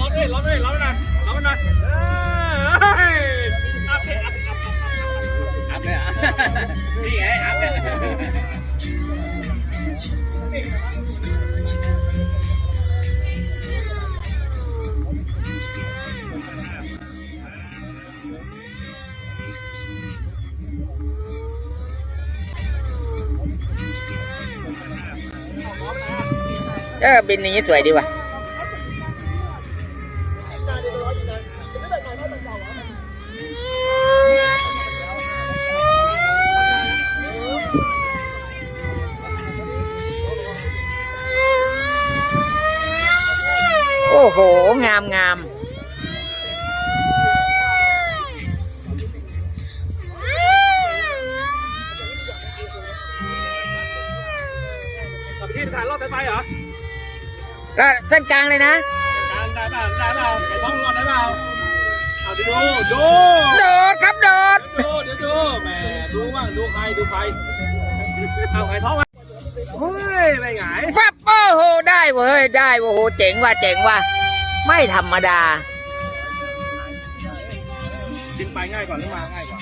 ร้อนด้วยร้อนด้วยร้อนหน่อยร้อนหน่อยเฮ้ยอัพเลยอัพอัพอัพเลยอะนี่ไงอัพเลยเออบินอย่างนี้สวยดีว่ะ อ้โห งามงามกลับไปที่ฐานรอบไปเหรอก็เส้นกลางเลยนะได้ได้เปล่าได้เปล่าไอ้ท้องรอดได้เปล่าเอาดูดูโดดครับโดดดูเดี๋ยวดูแหมดูบ้างดูใครดูใครเอาไอ้ท้องมาเฮ้ยไม่หงายฟับโอ้โห ได้เว้ยได้โอ้โหเจ๋งว่ะเจ๋งว่ะไม่ธรรมดา ดึงไปง่ายกว่าหรือมาง่ายกว่า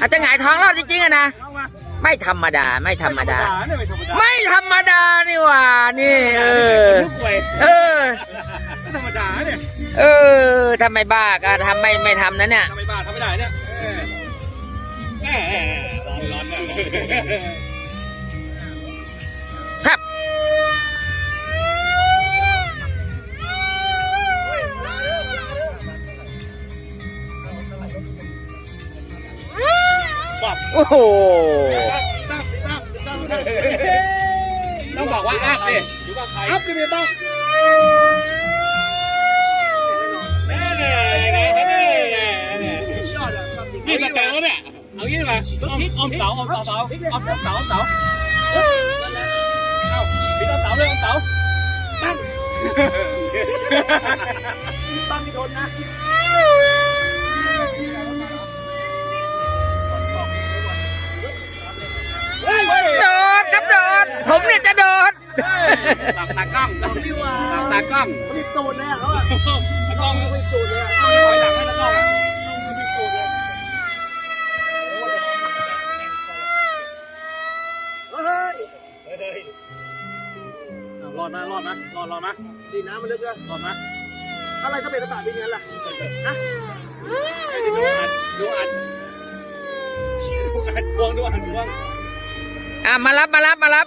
อาจจะหงายท้องรอดจริงๆอะนะ เอามาไม่ธรรมดาไม่ธรรมดา เนี่ยไม่ธรรมดาไม่ธรรมดานี่หว่านี่เออ ลูกเวยเออ ไม่ธรรมดาเนี่ยเออทำไมบ้าก็ทำไม่ไม่ทำนะเนี่ย ทำไมบ้าทำไม่ได้เนี่ยเออแหมร้อนร้อนเนี่ย โอ้โห ต้องบอกว่าอัพสิอยู่กับใครอัพเลยต้องนี่สเตลเนี่ย เอางี้ดีกว่าอมอมเสาอมเสาเสาอมอมเสาอมเสาเอาพี่ต้นเสาเลยอมเสาตั้งตั้งที่ทนนะ โดดครับโดด ผมเนี่ยจะโดด หลับตากล้องหลับตากล้องปิดตูดเลยอะเขาอะตากล้องปิดตูดเลยอะเอาไว้หลังให้ตากล้องเฮ้ยรอดนะรอดนะรอดรอดนะดีน้ำมันลึกเลยรอดนะอะไรก็เป็นตะตาเป็นงั้นล่ะฮะดูอัดดูอัดดูอัดพวงดูอัดพวงอะมารับมารับมารับ